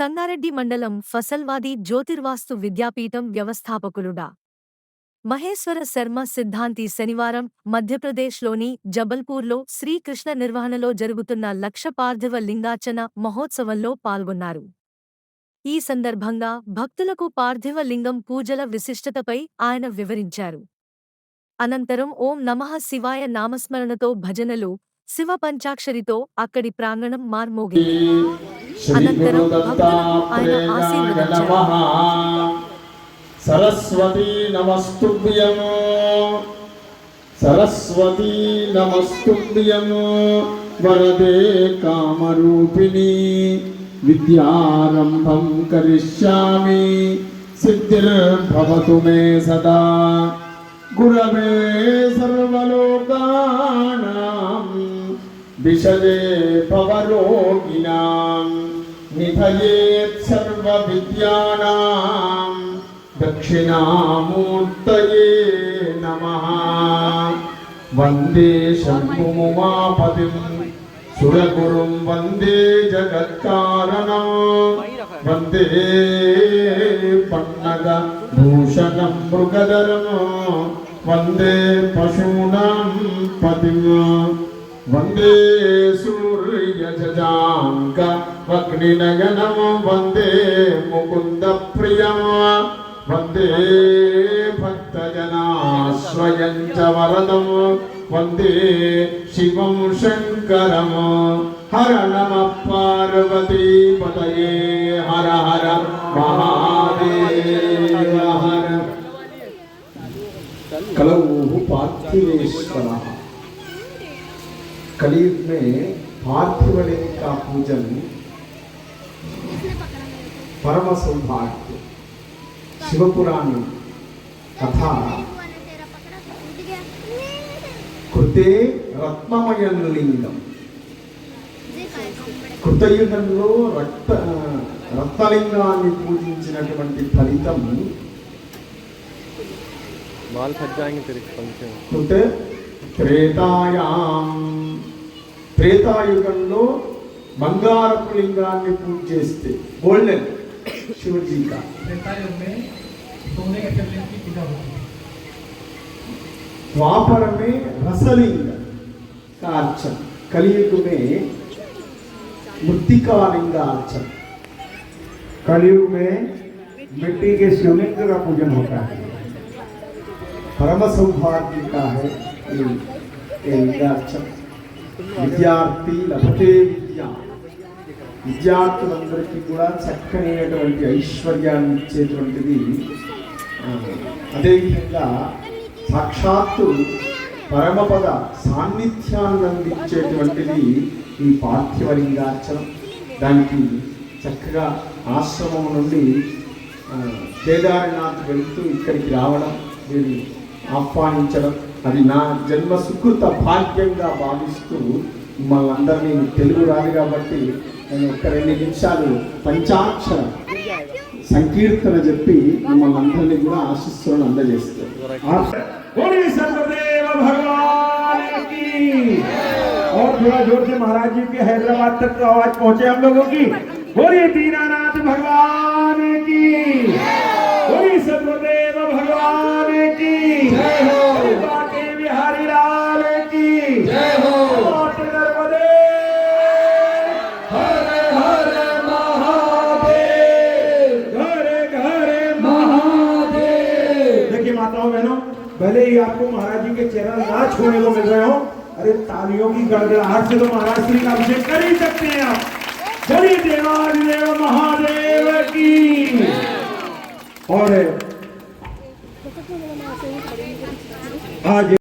సంగారెడ్డి మండలం ఫసల్వాది జ్యోతిర్వాస్తు విద్యాపీఠం వ్యవస్థాపకులుడా. మహేశ్వర శర్మ సిద్ధాంతి శనివారం మధ్యప్రదేశ్లోని జబల్పూర్లో శ్రీకృష్ణ నిర్వహణలో జరుగుతున్న లక్ష పార్థివ లింగార్చన మహోత్సవంలో పాల్గొన్నారు. ఈ సందర్భంగా భక్తులకు పార్థివ లింగం పూజల విశిష్టతపై ఆయన వివరించారు. అనంతరం ఓం నమః శివాయ నామస్మరణతో భజనలు శివ పంచాక్షరితో అక్కడి ప్రాంగణం మార్మోగింది అనంతరం భక్తులకు ఆయన ఆశీర్వదించారు. సరస్వతీ నమస్తుభ్యం సరస్వతీ నమస్తుభ్యం వరదే కామరూపిణి. విద్యారంభం కరిష్యామి. సిద్ధిర్భవతు మే సదా. గురవే సర్వలోకానాం. విషదే భవరోగిణాం. निधयेत् सर्वविद्यानां दक्षिणामूर्तये नमः वन्दे शम्भुमुमापतिं सुरगुरुं वन्दे जगत्कारणं वन्दे पन्नगभूषणं मृगधरं वन्दे पशूनां पतिम् వందే సూర్య జజాంక అగ్నినయనము వందే ముకుంద ప్రియం వందే భక్తజనాశ్రయం చ వరదం వందే శివం శంకరం హర నమ పార్వతీపతయే హర హర మహాదేవ హర కలవు పార్థివేశ్వర कलयुग में पार्थिव लिंग का पूजन परम सौभाग्य शिवपुराणी कथा కృతే రత్నమయం లింగం కృతయుగంలో రక్త రత్నలింగాన్ని పూజించినటువంటి ఫలితం बाल फट जाएंगे तेरे पंखे में కృత త్రేతాయాం త్రేతాయుగంలో బంగారపు లింగాన్ని పూజ చేస్తే గోల్డెన్ శివజీ కా त्रेतायुग में सोने के शिवलिंग की पूजा होती है द्वापर में रसलिंग का अर्चन कलयुग में मृतिका लिंग अर्चन कलयुग में मिट्टी के शिवलिंग का पूजन होता है परम सौभाग्य का है ये ये लिंगार्चन విద్యార్థి లభతే విద్య. విద్యార్థులందరికీ కూడా చక్కనైనటువంటి ఐశ్వర్యాన్ని ఇచ్చేటువంటిది అదేవిధంగా సాక్షాత్తు పరమపద సాన్నిధ్యాన్ని అందించేటువంటిది ఈ పార్థివలింగార్చనం. దానికి చక్కగా ఆశ్రమం నుండి ఆ, కేదార్నాథ్ వెళుతూ ఇక్కడికి రావడం వీరు ఆహ్వానించడం అది నా జన్మ సుకృత భాగ్యంగా భావిస్తూ మిమ్మల్ని అందరినీ తెలుగు రాదు కాబట్టి నేను ఒక రెండు నిమిషాలు పంచాక్షర సంకీర్తన చెప్పి మిమ్మల్ని అందరినీ కూడా ఆశిస్తులను అందజేస్తాను आप बोलिए सर्वदेव भगवान की और थोड़ा जोर से महाराज जी के हैदराबाद तक तो आवाज पहुंचे हम लोगों की बोलिए दीनानाथ भगवान की बोलिए सर्वदेव भगवान की बोलिए बाके भले ही आपको महाराज जी के चेहरा ना छोड़ने को मिल रहे हो, अरे तालियों की गड़गड़ाहट से तो महाराज श्री का अभिषेक कर ही सकते हैं आप। जय देवाधिदेव महादेव की। और आज